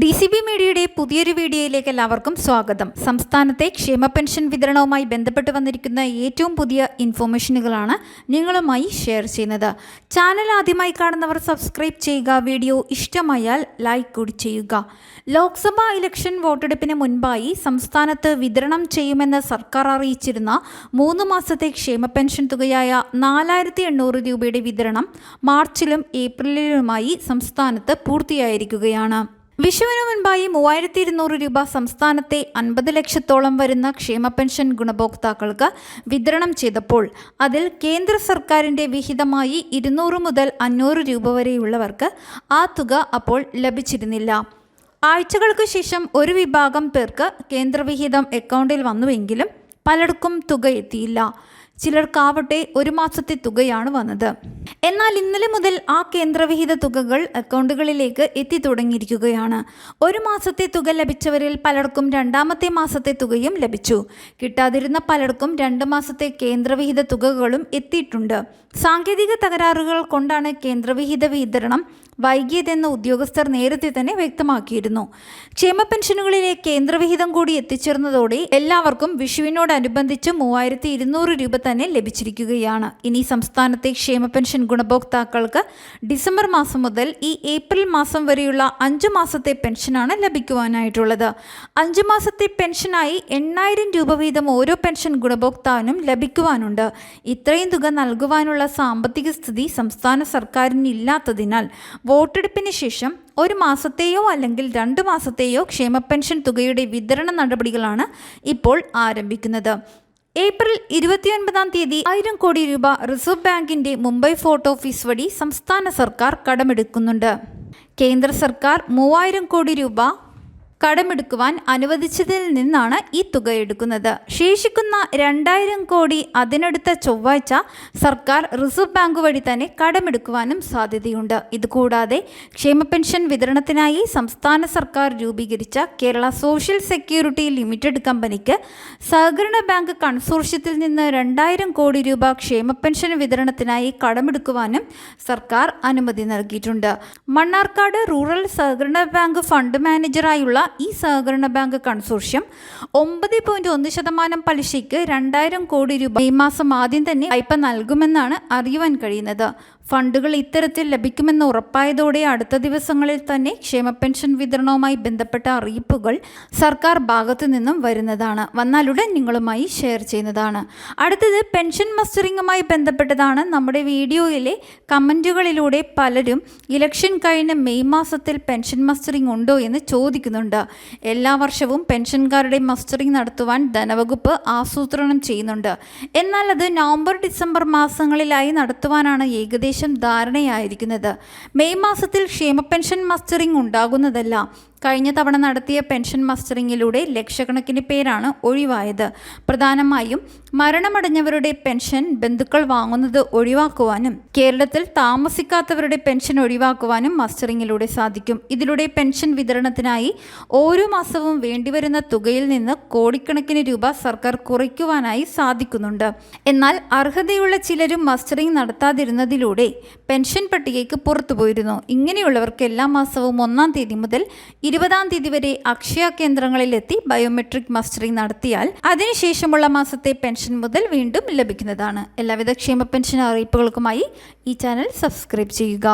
D C B മീഡിയയുടെ പുതിയൊരു വീഡിയോയിലേക്ക് എല്ലാവർക്കും സ്വാഗതം. സംസ്ഥാനത്തെ ക്ഷേമ പെൻഷൻ വിതരണവുമായി ബന്ധപ്പെട്ട് വന്നിരിക്കുന്ന ഏറ്റവും പുതിയ ഇൻഫോർമേഷനുകളാണ് നിങ്ങളുമായി ഷെയർ ചെയ്യുന്നത്. ചാനൽ ആദ്യമായി കാണുന്നവർ സബ്സ്ക്രൈബ് ചെയ്യുക വീഡിയോ ഇഷ്ടമായാൽ ലൈക്ക് കൂടി ചെയ്യുക. ലോക്സഭാ ഇലക്ഷൻ വോട്ടെടുപ്പിന് മുൻപായി സംസ്ഥാനത്ത് വിതരണം ചെയ്യുമെന്ന് സർക്കാർ അറിയിച്ചിരുന്ന മൂന്ന് മാസത്തെ ക്ഷേമ പെൻഷൻ തുകയായ നാലായിരത്തി എണ്ണൂറ് രൂപയുടെ വിതരണം മാർച്ചിലും ഏപ്രിലിലുമായി സംസ്ഥാനത്ത് പൂർത്തിയായിരിക്കുകയാണ്. വിഷുവിന് മുൻപായി മൂവായിരത്തി ഇരുന്നൂറ് രൂപ സംസ്ഥാനത്തെ അൻപത് ലക്ഷത്തോളം വരുന്ന ക്ഷേമ പെൻഷൻ ഗുണഭോക്താക്കൾക്ക് വിതരണം ചെയ്തപ്പോൾ അതിൽ കേന്ദ്ര സർക്കാരിന്റെ വിഹിതമായി ഇരുന്നൂറ് മുതൽ അഞ്ഞൂറ് രൂപ വരെയുള്ളവർക്ക് ആ തുക അപ്പോൾ ലഭിച്ചിരുന്നില്ല. ആഴ്ചകൾക്ക് ശേഷം ഒരു വിഭാഗം പേർക്ക് കേന്ദ്രവിഹിതം അക്കൗണ്ടിൽ വന്നുവെങ്കിലും പലർക്കും തുക എത്തിയില്ല. ചിലർക്കാവട്ടെ ഒരു മാസത്തെ തുകയാണ് വന്നത്. എന്നാൽ ഇന്നലെ മുതൽ ആ കേന്ദ്രവിഹിത തുകകൾ അക്കൗണ്ടുകളിലേക്ക് എത്തി തുടങ്ങിയിരിക്കുകയാണ്. ഒരു മാസത്തെ തുക ലഭിച്ചവരിൽ പലർക്കും രണ്ടാമത്തെ മാസത്തെ തുകയും ലഭിച്ചു. കിട്ടാതിരുന്ന പലർക്കും രണ്ട് മാസത്തെ കേന്ദ്രവിഹിത തുകകളും എത്തിയിട്ടുണ്ട്. സാങ്കേതിക തകരാറുകൾ കൊണ്ടാണ് കേന്ദ്രവിഹിത വിതരണം വൈകിയതെന്ന് ഉദ്യോഗസ്ഥർ നേരത്തെ തന്നെ വ്യക്തമാക്കിയിരുന്നു. ക്ഷേമ പെൻഷനുകളിലെ കേന്ദ്രവിഹിതം കൂടി എത്തിച്ചേർന്നതോടെ എല്ലാവർക്കും വിഷുവിനോടനുബന്ധിച്ച് മൂവായിരത്തി ഇരുന്നൂറ് രൂപ തന്നെ ലഭിച്ചിരിക്കുകയാണ്. ഇനി സംസ്ഥാനത്തെ ക്ഷേമ പെൻഷൻ ഗുണഭോക്താക്കൾക്ക് ഡിസംബർ മാസം മുതൽ ഈ ഏപ്രിൽ മാസം വരെയുള്ള അഞ്ചു മാസത്തെ പെൻഷനാണ് ലഭിക്കുവാനായിട്ടുള്ളത്. അഞ്ചു മാസത്തെ പെൻഷനായി എണ്ണായിരം രൂപ വീതം ഓരോ പെൻഷൻ ഗുണഭോക്താവിനും ലഭിക്കുവാനുണ്ട്. ഇത്രയും തുക നൽകുവാനുള്ള സാമ്പത്തിക സ്ഥിതി സംസ്ഥാന സർക്കാരിന് ഇല്ലാത്തതിനാൽ വോട്ടെടുപ്പിന് ശേഷം ഒരു മാസത്തെയോ അല്ലെങ്കിൽ രണ്ട് മാസത്തെയോ ക്ഷേമ പെൻഷൻ തുകയുടെ വിതരണ നടപടികളാണ് ഇപ്പോൾ ആരംഭിക്കുന്നത്. ഏപ്രിൽ ഇരുപത്തിയൊൻപതാം തീയതി ആയിരം കോടി രൂപ റിസർവ് ബാങ്കിന്റെ മുംബൈ ഫോർട്ട് ഓഫീസ് വഴി സംസ്ഥാന സർക്കാർ കടമെടുക്കുന്നുണ്ട്. കേന്ദ്ര സർക്കാർ മൂവായിരം കോടി രൂപ കടമെടുക്കുവാൻ അനുവദിച്ചതിൽ നിന്നാണ് ഈ തുക എടുക്കുന്നത്. ശേഷിക്കുന്ന രണ്ടായിരം കോടി അതിനടുത്ത ചൊവ്വാഴ്ച സർക്കാർ റിസർവ് ബാങ്ക് വഴി തന്നെ കടമെടുക്കുവാനും സാധ്യതയുണ്ട്. ഇതുകൂടാതെ ക്ഷേമ പെൻഷൻ വിതരണത്തിനായി സംസ്ഥാന സർക്കാർ രൂപീകരിച്ച കേരള സോഷ്യൽ സെക്യൂരിറ്റി ലിമിറ്റഡ് കമ്പനിക്ക് സഹകരണ ബാങ്ക് കൺസോർഷ്യത്തിൽ നിന്ന് രണ്ടായിരം കോടി രൂപ ക്ഷേമ പെൻഷൻ വിതരണത്തിനായി കടമെടുക്കുവാനും സർക്കാർ അനുമതി നൽകിയിട്ടുണ്ട്. മണ്ണാർക്കാട് റൂറൽ സഹകരണ ബാങ്ക് ഫണ്ട് മാനേജറായുള്ള ഈ സഹകരണ ബാങ്ക് കൺസോർഷ്യം ഒമ്പത് പോയിന്റ് ഒന്ന് ശതമാനം പലിശയ്ക്ക് രണ്ടായിരം കോടി രൂപ ഈ മാസം ആദ്യം തന്നെ വായ്പ നൽകുമെന്നാണ് അറിയുവാൻ കഴിയുന്നത്. ഫണ്ടുകൾ ഇത്തരത്തിൽ ലഭിക്കുമെന്ന് ഉറപ്പായതോടെ അടുത്ത ദിവസങ്ങളിൽ തന്നെ ക്ഷേമ പെൻഷൻ വിതരണവുമായി ബന്ധപ്പെട്ട അറിയിപ്പുകൾ സർക്കാർ ഭാഗത്തു നിന്നും വരുന്നതാണ്. വന്നാലുടൻ നിങ്ങളുമായി ഷെയർ ചെയ്യുന്നതാണ്. അടുത്തത് പെൻഷൻ മസ്റ്ററിങ്ങുമായി ബന്ധപ്പെട്ടതാണ്. നമ്മുടെ വീഡിയോയിലെ കമന്റുകളിലൂടെ പലരും ഇലക്ഷൻ കഴിഞ്ഞ മെയ് മാസത്തിൽ പെൻഷൻ മസ്റ്ററിംഗ് ഉണ്ടോ എന്ന് ചോദിക്കുന്നുണ്ട്. എല്ലാ വർഷവും പെൻഷൻകാരുടെ മസ്റ്ററിംഗ് നടത്തുവാൻ ധനവകുപ്പ് ആസൂത്രണം ചെയ്യുന്നുണ്ട്. എന്നാൽ അത് നവംബർ ഡിസംബർ മാസങ്ങളിലായി നടത്തുവാനാണ് ഏകദേശം ധാരണയായിരിക്കുന്നത്. മെയ് മാസത്തിൽ ക്ഷേമ പെൻഷൻ മസ്റ്ററിംഗ് ഉണ്ടാകുന്നതല്ല കഴിഞ്ഞ തവണ നടത്തിയ പെൻഷൻ മസ്റ്ററിങ്ങിലൂടെ ലക്ഷക്കണക്കിന് പേരാണ് ഒഴിവായത്. പ്രധാനമായും മരണമടഞ്ഞവരുടെ പെൻഷൻ ബന്ധുക്കൾ വാങ്ങുന്നത് ഒഴിവാക്കുവാനും കേരളത്തിൽ താമസിക്കാത്തവരുടെ പെൻഷൻ ഒഴിവാക്കുവാനും മസ്റ്ററിങ്ങിലൂടെ സാധിക്കും. ഇതിലൂടെ പെൻഷൻ വിതരണത്തിനായി ഓരോ മാസവും വേണ്ടിവരുന്ന തുകയിൽ നിന്ന് കോടിക്കണക്കിന് രൂപ സർക്കാർ കുറയ്ക്കുവാനായി സാധിക്കുന്നുണ്ട്. എന്നാൽ അർഹതയുള്ള ചിലരും മസ്റ്ററിംഗ് നടത്താതിരുന്നതിലൂടെ പെൻഷൻ പട്ടികയ്ക്ക് പുറത്തുപോയിരുന്നു. ഇങ്ങനെയുള്ളവർക്ക് എല്ലാ മാസവും ഒന്നാം തീയതി മുതൽ ഇരുപതാം തീയതി വരെ അക്ഷയ കേന്ദ്രങ്ങളിലെത്തി ബയോമെട്രിക് മസ്റ്ററിംഗ് നടത്തിയാൽ അതിനുശേഷമുള്ള മാസത്തെ പെൻഷൻ മുതൽ വീണ്ടും ലഭിക്കുന്നതാണ്. എല്ലാവിധ ക്ഷേമ പെൻഷൻ അറിയിപ്പുകൾക്കുമായി ഈ ചാനൽ സബ്സ്ക്രൈബ് ചെയ്യുക.